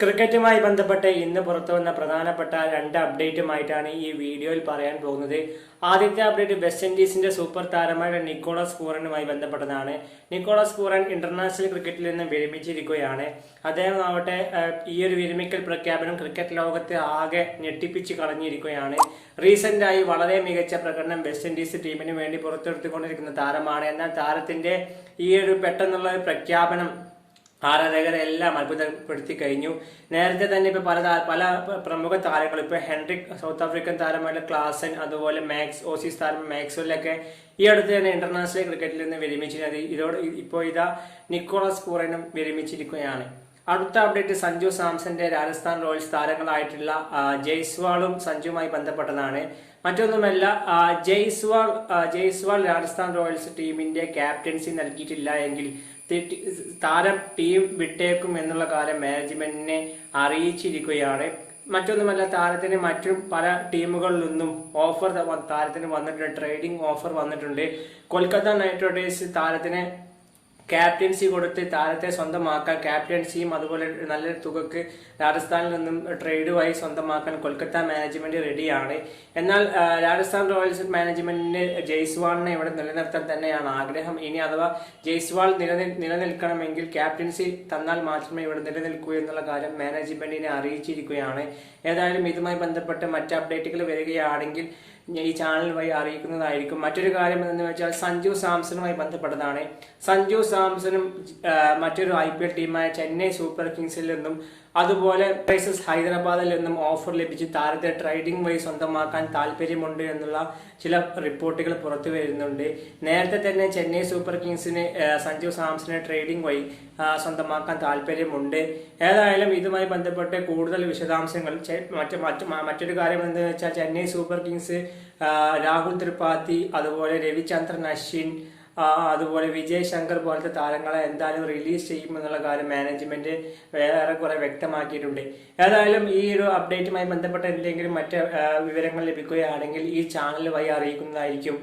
ക്രിക്കറ്റുമായി ബന്ധപ്പെട്ട് ഇന്ന് പുറത്തു വന്ന പ്രധാനപ്പെട്ട രണ്ട് അപ്ഡേറ്റുമായിട്ടാണ് ഈ വീഡിയോയിൽ പറയാൻ പോകുന്നത്. ആദ്യത്തെ അപ്ഡേറ്റ് വെസ്റ്റ് ഇൻഡീസിന്റെ സൂപ്പർ താരമായ നിക്കോളസ് കൂറനുമായി ബന്ധപ്പെട്ടതാണ്. നിക്കോളസ് കൂറൻ ഇന്റർനാഷണൽ ക്രിക്കറ്റിൽ നിന്ന് വിരമിച്ചിരിക്കുകയാണ്. അദ്ദേഹം ആവട്ടെ ഈ ഒരു വിരമിക്കൽ പ്രഖ്യാപനം ക്രിക്കറ്റ് ലോകത്തെ ആകെ ഞെട്ടിപ്പിച്ച് കളഞ്ഞിരിക്കുകയാണ്. റീസെന്റായി വളരെ മികച്ച പ്രകടനം വെസ്റ്റ് ഇൻഡീസ് ടീമിന് വേണ്ടി പുറത്തെടുത്തുകൊണ്ടിരിക്കുന്ന താരമാണ്. എന്നാൽ താരത്തിന്റെ ഈ ഒരു പെട്ടെന്നുള്ള പ്രഖ്യാപനം ആരാധകരെ എല്ലാം അത്ഭുതപ്പെടുത്തി കഴിഞ്ഞു. നേരത്തെ തന്നെ ഇപ്പൊ പല പല പ്രമുഖ താരങ്ങളും ഇപ്പൊ ഹെൻറിക് സൗത്ത് ആഫ്രിക്കൻ താരമായിട്ടുള്ള ക്ലാസൻ അതുപോലെ മാക്സ് ഓസീസ് താരം മാക്സ്വെല്ലൊക്കെ ഈ അടുത്ത് തന്നെ ഇന്റർനാഷണൽ ക്രിക്കറ്റിൽ നിന്ന് വിരമിച്ചിരുന്നത് ഇതോട് ഇപ്പോൾ ഇതാ നിക്കോളസ് കൂറനും വിരമിച്ചിരിക്കുകയാണ്. അടുത്ത അപ്ഡേറ്റ് സഞ്ജു സാംസന്റെ രാജസ്ഥാൻ റോയൽസ് താരങ്ങളായിട്ടുള്ള ജയ്സ്വാളും സഞ്ജുവുമായി ബന്ധപ്പെട്ടതാണ്. മറ്റൊന്നുമല്ല ജയ്സ്വാൾ ജയ്സ്വാൾ രാജസ്ഥാൻ റോയൽസ് ടീമിന്റെ ക്യാപ്റ്റൻസി നൽകിയിട്ടില്ല എങ്കിൽ താരം ടീം വിട്ടേക്കും എന്നുള്ള കാര്യം മാനേജ്മെന്റിനെ അറിയിച്ചിരിക്കുകയാണ്. മറ്റൊന്നുമല്ല താരത്തിന് മറ്റു പല ടീമുകളിൽ നിന്നും ഓഫർ താരത്തിന് വന്നിട്ടുണ്ട് ട്രേഡിംഗ് ഓഫർ വന്നിട്ടുണ്ട്. കൊൽക്കത്ത നൈറ്റ് റൈഡേഴ്സ് താരത്തിന് ക്യാപ്റ്റൻസി കൊടുത്ത് താരത്തെ സ്വന്തമാക്കാൻ ക്യാപ്റ്റൻസിയും അതുപോലെ നല്ലൊരു തുകക്ക് രാജസ്ഥാനിൽ നിന്നും ട്രേഡുമായി സ്വന്തമാക്കാൻ കൊൽക്കത്ത മാനേജ്മെന്റ് റെഡിയാണ് എന്നാൽ രാജസ്ഥാൻ റോയൽസ് മാനേജ്മെന്റിന് ജയ്സ്വാളിനെ ഇവിടെ നിലനിർത്താൻ തന്നെയാണ് ആഗ്രഹം. ഇനി അഥവാ ജയ്സ്വാൾ നിലനിൽ നിലനിൽക്കണമെങ്കിൽ ക്യാപ്റ്റൻസി തന്നാൽ മാത്രമേ ഇവിടെ നിലനിൽക്കൂ എന്നുള്ള കാര്യം മാനേജ്മെന്റിനെ അറിയിച്ചിരിക്കുകയാണ്. ഏതായാലും ഇതുമായി ബന്ധപ്പെട്ട് മറ്റ് അപ്ഡേറ്റുകൾ വരികയാണെങ്കിൽ ഈ ചാനൽ വഴി അറിയിക്കുന്നതായിരിക്കും. മറ്റൊരു കാര്യം എന്ന് വെച്ചാൽ സഞ്ജു സാംസണുമായി ബന്ധപ്പെട്ടതാണ്. സഞ്ജു സാംസണും മറ്റൊരു ഐ പി എൽ ടീമായ ചെന്നൈ സൂപ്പർ കിങ്സിൽ നിന്നും അതുപോലെ റൈസേഴ്സ് ഹൈദരാബാദിൽ നിന്നും ഓഫർ ലഭിച്ച് താരത്തെ ട്രേഡിംഗ് വഴി സ്വന്തമാക്കാൻ താല്പര്യമുണ്ട് എന്നുള്ള ചില റിപ്പോർട്ടുകൾ പുറത്തു വരുന്നുണ്ട്. നേരത്തെ തന്നെ ചെന്നൈ സൂപ്പർ കിങ്സിന് സഞ്ജു സാംസനെ ട്രേഡിംഗ് വഴി സ്വന്തമാക്കാൻ താല്പര്യമുണ്ട്. ഏതായാലും ഇതുമായി ബന്ധപ്പെട്ട് കൂടുതൽ വിശദാംശങ്ങൾ മറ്റ് മറ്റൊരു കാര്യം എന്താണെന്ന് വെച്ചാൽ ചെന്നൈ സൂപ്പർ കിങ്സ് രാഹുൽ ത്രിപാഠി അതുപോലെ രവിചന്ദ്രൻ അശ്വിൻ അതുപോലെ വിജയ് ശങ്കർ പോലത്തെ താരങ്ങളെ എന്തായാലും റിലീസ് ചെയ്യുമെന്നുള്ള കാര്യം മാനേജ്മെന്റ് വേറെ കുറെ വ്യക്തമാക്കിയിട്ടുണ്ട്. ഏതായാലും ഈ ഒരു അപ്ഡേറ്റുമായി ബന്ധപ്പെട്ട എന്തെങ്കിലും മറ്റ് വിവരങ്ങൾ ലഭിക്കുകയാണെങ്കിൽ ഈ ചാനൽ വഴി അറിയിക്കുന്നതായിരിക്കും.